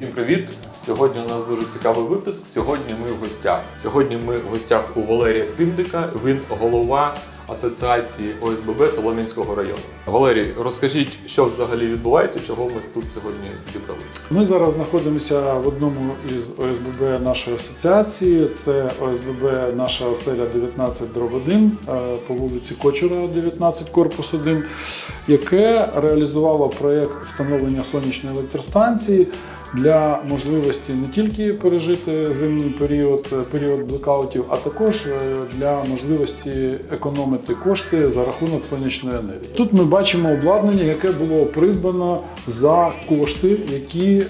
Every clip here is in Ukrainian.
Всім привіт! Сьогодні у нас дуже цікавий випуск. Сьогодні ми в гостях. Сьогодні ми в гостях у Валерія Піндика. Він голова асоціації ОСББ Солом'янського району. Валерій, розкажіть, що взагалі відбувається, чого ми тут сьогодні зібрали. Ми зараз знаходимося в одному із ОСББ нашої асоціації. Це ОСББ наша оселя 19 дроб 1 е, по вулиці Кочура, 19 корпус 1, яке реалізувало проєкт встановлення сонячної електростанції для можливості не тільки пережити зимній період, е, період блекаутів, а також е, для можливості економити кошти за рахунок сонячної енергії. Тут ми бачимо обладнання, яке було придбано за кошти, які е,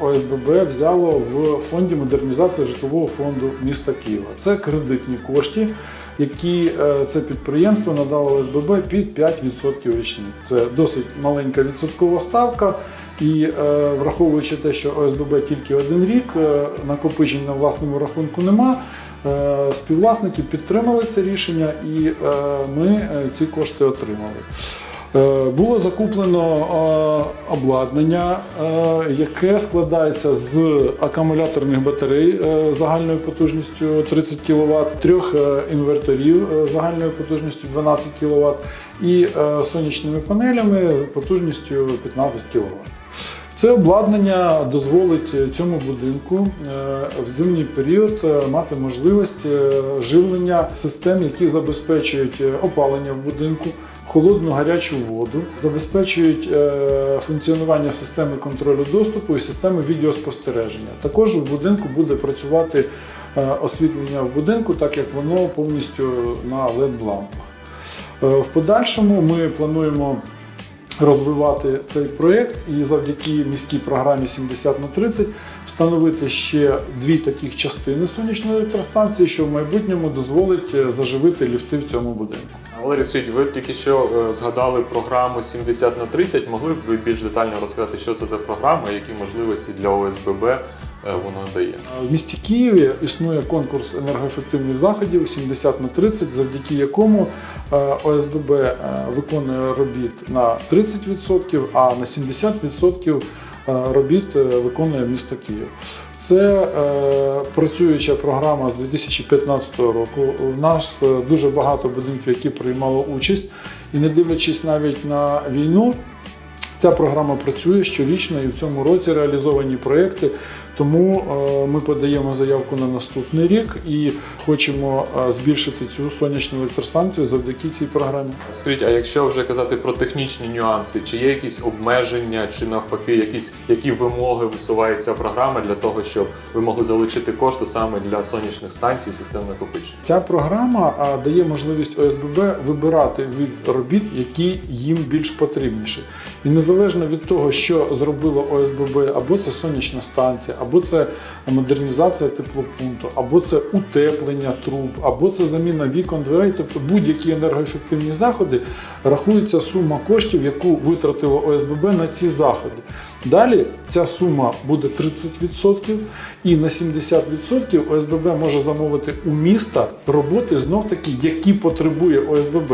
ОСББ взяло в фонді модернізації житлового фонду міста Києва. Це кредитні кошти. Які це підприємство надало ОСББ під 5% річних. Це досить маленька відсоткова ставка. І е, враховуючи те, що ОСББ тільки один рік, е, накопичень на власному рахунку нема. е, Співвласники підтримали це рішення, і ми ці кошти отримали. Було закуплено обладнання, яке складається з акумуляторних батарей загальною потужністю 30 кВт, трьох інверторів загальною потужністю 12 кВт і сонячними панелями потужністю 15 кВт. Це обладнання дозволить цьому будинку е, в зимній період е, мати можливість е, живлення систем, які забезпечують е, опалення в будинку, холодну гарячу воду, забезпечують е, функціонування системи контролю доступу і системи відеоспостереження. Також в будинку буде працювати е, освітлення в будинку, так як воно повністю на LED-лампах. Е, В подальшому ми плануємо розвивати цей проєкт і завдяки міській програмі 70 на 30 встановити ще дві таких частини сонячної електростанції, що в майбутньому дозволить е, заживити ліфти в цьому будинку. Валерій, скажіть, ви тільки що е, згадали програму 70 на 30. Могли б ви більш детально розказати, що це за програма, які можливості для ОСББ вона дає? В місті Києві існує конкурс енергоефективних заходів 70 на 30, завдяки якому е, ОСББ е, виконує робіт на 30%, а на 70% е, робіт е, виконує місто Київ. Це е, працююча програма з 2015 року. У нас е, дуже багато будинків, які приймали участь, і не дивлячись навіть на війну, Ця програма працює щорічно і в цьому році реалізовані проекти. Тому е, ми подаємо заявку на наступний рік і хочемо е, збільшити цю сонячну електростанцію завдяки цій програмі. Скажіть, а якщо вже казати про технічні нюанси, чи є якісь обмеження, чи навпаки, якісь які вимоги висуває ця програма для того, щоб ви могли залучити кошти саме для сонячних станцій систем накопичення? Ця програма дає можливість ОСББ вибирати від робіт, які їм більш потрібніші. І незалежно від того, що зробило ОСББ, або це сонячна станція, або це модернізація теплопункту, або це утеплення труб, або це заміна вікон дверей, тобто будь-які енергоефективні заходи, рахується сума коштів, яку витратило ОСББ на ці заходи. Далі ця сума буде 30%, і на 70% ОСББ може замовити у міста роботи знов таки, які потребує ОСББ.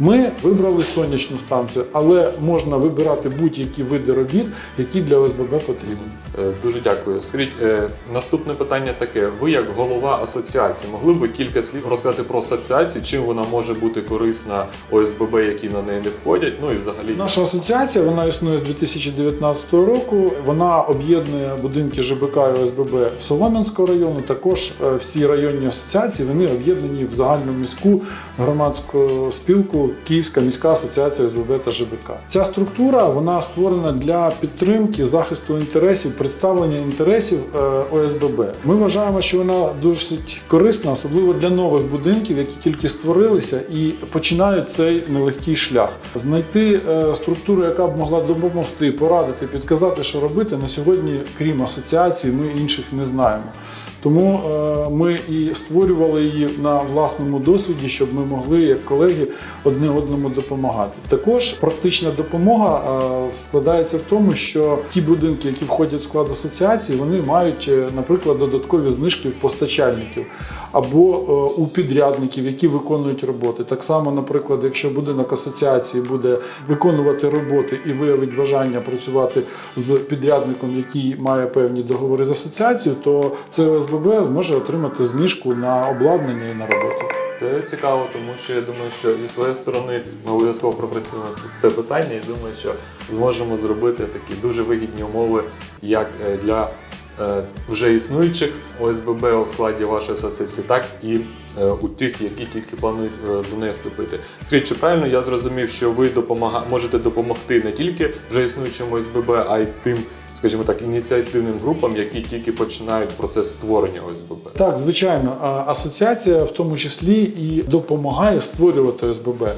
Ми вибрали сонячну станцію, але можна вибирати будь-які види робіт, які для ОСББ потрібні. Е, Дуже дякую. Скажіть, е, наступне питання таке: ви, як голова асоціації, могли б кілька слів розказати про асоціацію, чим вона може бути корисна ОСББ, які на неї не входять? Ну і взагалі Наша асоціація вона існує з 2019 року. Вона об'єднує будинки ЖБК і ОСББ Солом'янського району. Також е, всі районні асоціації вони об'єднані в загальну міську громадську спілку Київська міська асоціація ОСББ та ЖБК. Ця структура вона створена для підтримки захисту інтересів, представлення інтересів е, ОСББ. Ми вважаємо, що вона досить корисна, особливо для нових будинків, які тільки створилися і починають цей нелегкий шлях. Знайти е, структуру, яка б могла допомогти, порадити, підказати, що робити на сьогодні, крім асоціації, ми інших не знаємо. Тому е, ми і створювали її на власному досвіді, щоб ми могли, як колеги, одне одному допомагати. Також практична допомога е, складається в тому, що ті будинки, які входять в склад асоціації, вони мають, е, наприклад, додаткові знижки в постачальників або у підрядників, які виконують роботи. Так само, наприклад, якщо будинок асоціації буде виконувати роботи і виявить бажання працювати з підрядником, який має певні договори з асоціацією, то це ОСББ зможе отримати знижку на обладнання і на роботу. Це цікаво, тому що я думаю, що зі своєї сторони ми обов'язково пропрацюємо це питання і думаю, що зможемо зробити такі дуже вигідні умови як е, для вже існуючих ОСББ у складі вашої асоціації, так і е, у тих, які тільки планують е, до неї вступити. Скажіть, чи правильно я зрозумів, що ви допомага... можете допомогти не тільки вже існуючим ОСББ, а й тим, скажімо так, ініціативним групам, які тільки починають процес створення ОСББ? Так, звичайно, асоціація в тому числі і допомагає створювати ОСББ.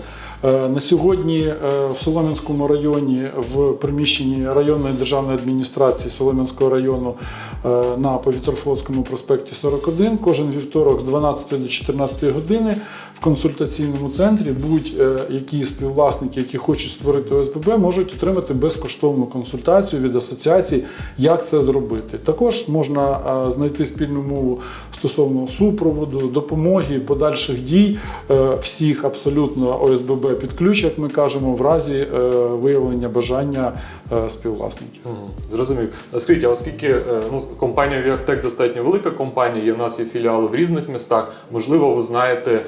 Е, На сьогодні е, в Солом'янському районі в приміщенні районної державної адміністрації Солом'янського району е, на Повітрофлотському проспекті 41 кожен вівторок з 12 до 14 години в консультаційному центрі будь-які співвласники, які хочуть створити ОСББ, можуть отримати безкоштовну консультацію від асоціації, як це зробити. Також можна е, знайти спільну мову стосовно супроводу, допомоги, подальших дій е, всіх абсолютно ОСББ під ключ, як ми кажемо, в разі е, виявлення бажання е, співвласників. Мгм, Зрозумів. Скажіть, а оскільки ну, компанія Viactech достатньо велика компанія, є, у нас є філіали в різних містах, можливо, ви знаєте,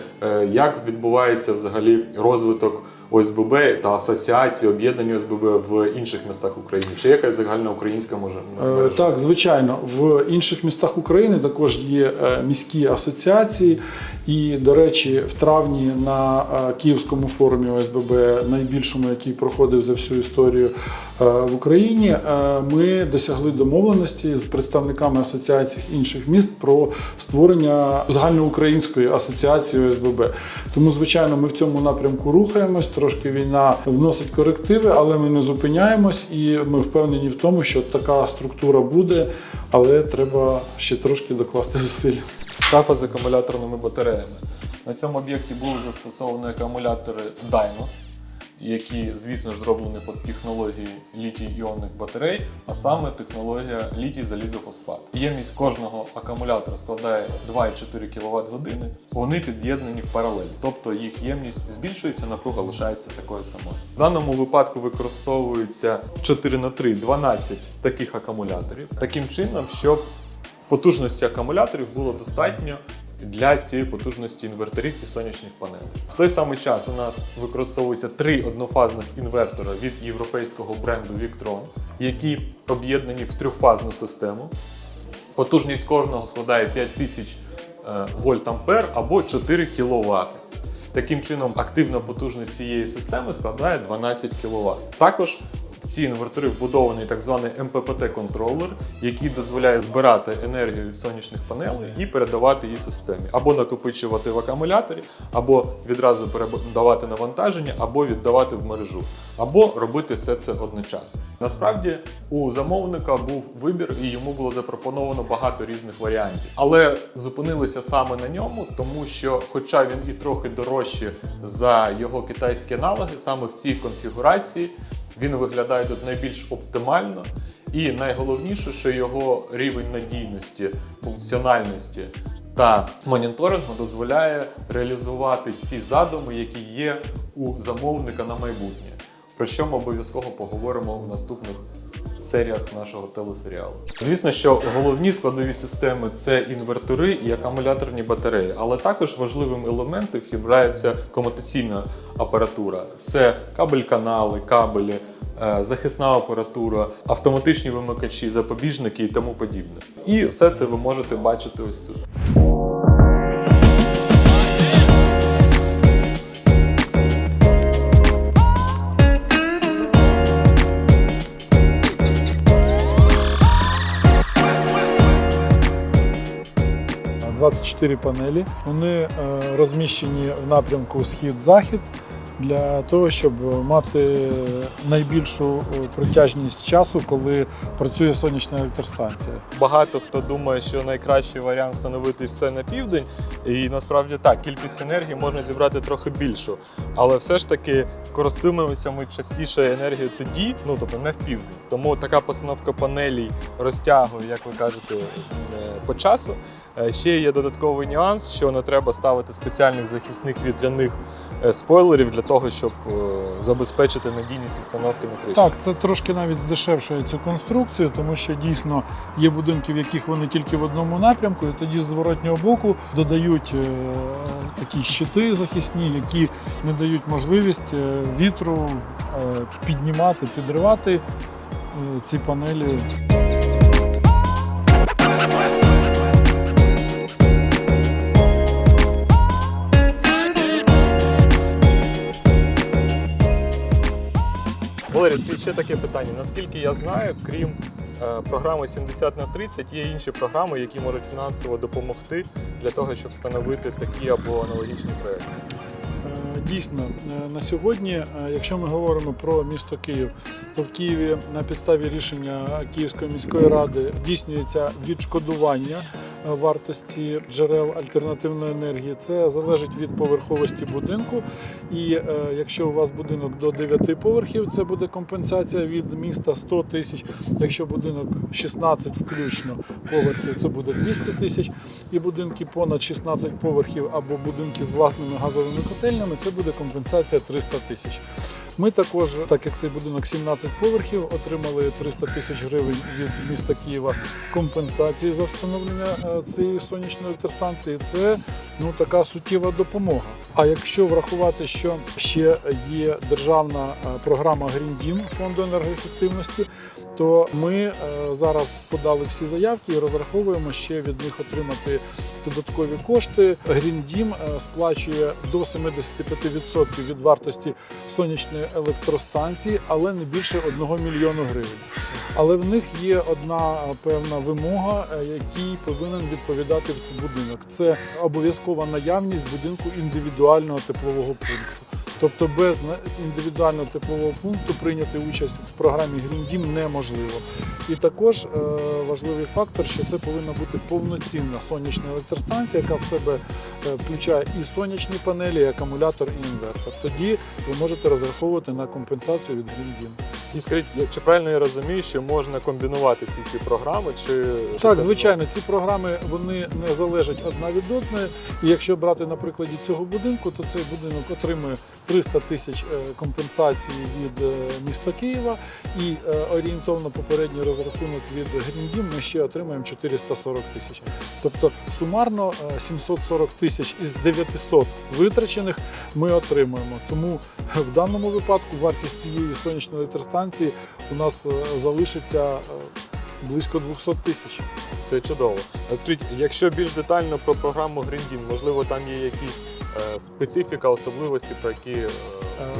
як відбувається взагалі розвиток ОСББ та асоціації об'єднання ОСББ в інших містах України? Чи якась загальна українська може Е, мережа? Так, звичайно, в інших містах України також є е, міські асоціації. І, до речі, в травні на е, Київському форумі ОСББ, найбільшому, який проходив за всю історію е, в Україні, е, ми досягли домовленості з представниками асоціацій інших міст про створення загальноукраїнської асоціації ОСББ. Тому, звичайно, ми в цьому напрямку рухаємось. Трошки війна вносить корективи, але ми не зупиняємось, і ми впевнені в тому, що така структура буде, але треба ще трошки докласти зусиль. Шафа з акумуляторними батареями. На цьому об'єкті були застосовані акумулятори Dynos, які, звісно зроблені під технології літій-іонних батарей, а саме технологія літій залізофосфат. Ємність кожного акумулятора складає 2,4 кВт години. Вони під'єднані в паралель, тобто їх ємність збільшується, напруга лишається такою самою. В даному випадку використовується 4 на 3 12 таких акумуляторів, таким чином, щоб потужності акумуляторів було достатньо для цієї потужності інверторів і сонячних панелей. В той самий час у нас використовується три однофазних інвертора від європейського бренду Victron, які об'єднані в трьохфазну систему. Потужність кожного складає 5000 е, вольт ампер або 4 кВт. Таким чином, активна потужність цієї системи складає 12 кВт. Також в ці інвертори вбудований так званий МППТ-контролер, який дозволяє збирати енергію від сонячних панелей і передавати її системі, або накопичувати в акумуляторі, або відразу передавати навантаження, або віддавати в мережу, або робити все це одночасно. Насправді у замовника був вибір, і йому було запропоновано багато різних варіантів. Але зупинилися саме на ньому, тому що, хоча він і трохи дорожче за його китайські аналоги, саме в цій конфігурації він виглядає тут найбільш оптимально. І найголовніше, що його рівень надійності, функціональності та моніторингу дозволяє реалізувати ці задуми, які є у замовника на майбутнє. Про що ми обов'язково поговоримо в наступних серіях нашого телесеріалу. Звісно, що головні складові системи це інвертори і акумуляторні батареї, але також важливим елементом є комутаційна апаратура. Це кабель-канали, кабелі, е, захисна апаратура, автоматичні вимикачі, запобіжники і тому подібне. І все це ви можете бачити ось тут. Е, 24 панелі. Вони е, розміщені в напрямку схід-захід. Для того, щоб мати найбільшу е, протяжність часу, коли працює сонячна електростанція. Багато хто думає, що найкращий варіант встановити все на південь, і насправді так, кількість енергії можна зібрати трохи більшу. Але все ж таки користуємося ми частіше енергією тоді, ну тобто не в південь. Тому така постановка панелей розтягує, як ви кажете, е, по часу. Е, Ще є додатковий нюанс, що не треба ставити спеціальних захисних вітряних е, спойлерів для того, щоб е, забезпечити надійність установки на криші. Так, це трошки навіть здешевшує цю конструкцію, тому що дійсно є будинки, в яких вони тільки в одному напрямку, і тоді з зворотнього боку додають такі щити захисні, які не дають можливість вітру піднімати, підривати ці панелі. Валерій, ще таке питання. Наскільки я знаю, крім е, програми 70 на 30, є інші програми, які можуть фінансово допомогти для того, щоб встановити такі або аналогічні проекти. Е, Дійсно, е, на сьогодні, якщо ми говоримо про місто Київ, то в Києві на підставі рішення Київської міської ради здійснюється відшкодування вартості джерел альтернативної енергії. Це залежить від поверховості будинку. І е, якщо у вас будинок до 9 поверхів, це буде компенсація від міста 100 тисяч. Якщо будинок 16 включно поверхів, це буде 200 тисяч. І будинки понад 16 поверхів або будинки з власними газовими котельнями, це буде компенсація 300 тисяч. Ми також, так як цей будинок 17 поверхів, отримали 300 тисяч гривень від міста Києва компенсації за встановлення е, цієї сонячної електростанції. Це ну така суттєва допомога. А якщо врахувати, що ще є державна е, програма Green Dім фонду енергоефективності, то ми е, зараз подали всі заявки і розраховуємо ще від них отримати додаткові кошти. Green Dім е, сплачує до 75% від вартості сонячної електростанції, але не більше 1 мільйону гривень. Але в них є одна певна вимога, якій повинен відповідати в цей будинок. Це обов'язкова наявність будинку індивідуального теплового пункту. Тобто без індивідуального теплового пункту прийняти участь в програмі Dім неможливо. І також е, важливий фактор, що це повинна бути повноцінна сонячна електростанція, яка в себе е, включає і сонячні панелі, і акумулятор, і інвертор. Тоді ви можете розраховувати на компенсацію від Dім. І скажіть, чи правильно я розумію, що можна комбінувати всі ці програми? Чи Так, звичайно, ці програми вони не залежать одна від одної. І якщо брати на прикладі цього будинку, то цей будинок отримує 300 тисяч е, компенсації від е, міста Києва і е, орієнтовно попередній розрахунок від Гріндім ми ще отримаємо 440 тисяч. Тобто сумарно е, 740 тисяч із 900 витрачених ми отримуємо. Тому в даному випадку вартість цієї сонячної електростанції у нас е, залишиться е, близько 200 тисяч. Це чудово. Скажіть, якщо більш детально про програму Гріндін, можливо, там є якісь е, специфіка, особливості, про які е,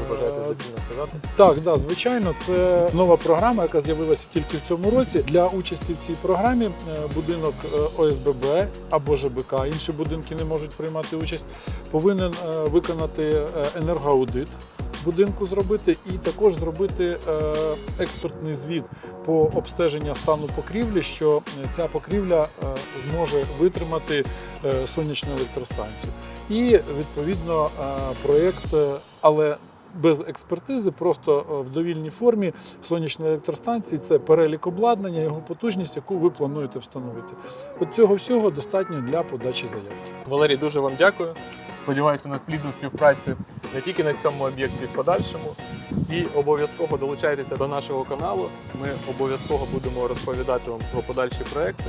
ви вважаєте Е, доцільно сказати? Так, да, звичайно, це нова програма, яка з'явилася тільки в цьому році. Для участі в цій програмі будинок ОСББ або ЖБК, інші будинки не можуть приймати участь, повинен виконати енергоаудит. Будинку зробити і також зробити е, експертний звіт по обстеженню стану покрівлі, що ця покрівля е, зможе витримати е, сонячну електростанцію. І відповідно проєкт, але без експертизи, просто е, в довільній формі сонячної електростанції це перелік обладнання, його потужність, яку ви плануєте встановити. От цього всього достатньо для подачі заявки. Валерій, дуже вам дякую. Сподіваюся на плідну співпрацю не тільки на цьому об'єкті, в подальшому. І обов'язково долучайтеся до нашого каналу. Ми обов'язково будемо розповідати вам про подальші проекти.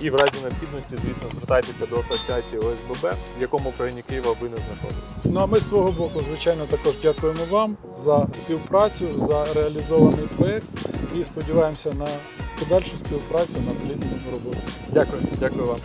І в разі необхідності, звісно, звертайтеся до асоціації ОСББ, в якому країні Києва ви не знаходитесь. Ну а ми з свого боку, звичайно, також дякуємо вам за співпрацю, за реалізований проєкт і сподіваємося на подальшу співпрацю на плідну роботу. Дякую, дякую вам.